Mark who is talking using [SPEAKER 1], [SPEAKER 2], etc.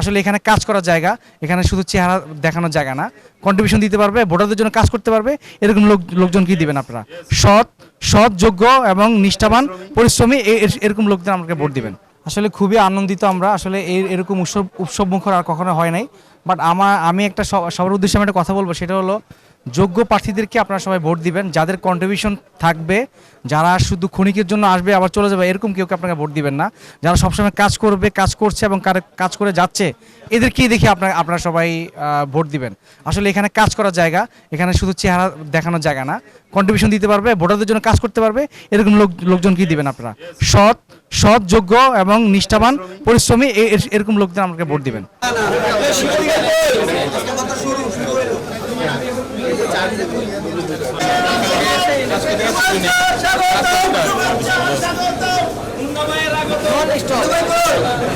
[SPEAKER 1] আসলে এখানে কাজ করার জায়গা, এখানে শুধু চেহারা দেখানোর জায়গা না কন্ট্রিবিউশন দিতে পারবে, ভোটারদের জন্য কাজ করতে পারবে, এরকম লোক, লোকজন কি দিবেন আপনারা? সৎ সৎ, যোগ্য এবং নিষ্ঠাবান, পরিশ্রমী এরকম লোকদের আমাকে ভোট দিবেন। আসলে খুবই আনন্দিত আমরা, আসলে এরকম উৎসব উৎসব মুখর আর কখনো হয় নাই বাট আমার আমি একটা সবার উদ্দেশ্যে আমি একটা কথা বলব, সেটা হলো যোগ্য প্রার্থীদেরকে আপনারা সবাই ভোট দিবেন যাদের কন্ট্রিবিউশন থাকবে যারা শুধু ক্ষণিকের জন্য আসবে আবার চলে যাবে এরকম কেউ আপনাকে ভোট দিবেন না যারা সবসময় কাজ করবে কাজ করছে এবং কাজ করে যাচ্ছে এদেরকেই দেখে আপনারা আপনারা সবাই ভোট দিবেন আসলে এখানে কাজ করার জায়গা এখানে শুধু চেহারা দেখানোর জায়গা না কন্ট্রিবিউশন দিতে পারবে ভোটারদের জন্য কাজ করতে পারবে এরকম লোক লোকজন কি দিবেন আপনারা সৎ সৎ যোগ্য এবং নিষ্ঠাবান পরিশ্রমী এরকম লোকদের আমাকে ভোট দিবেন
[SPEAKER 2] ধন্যবাদ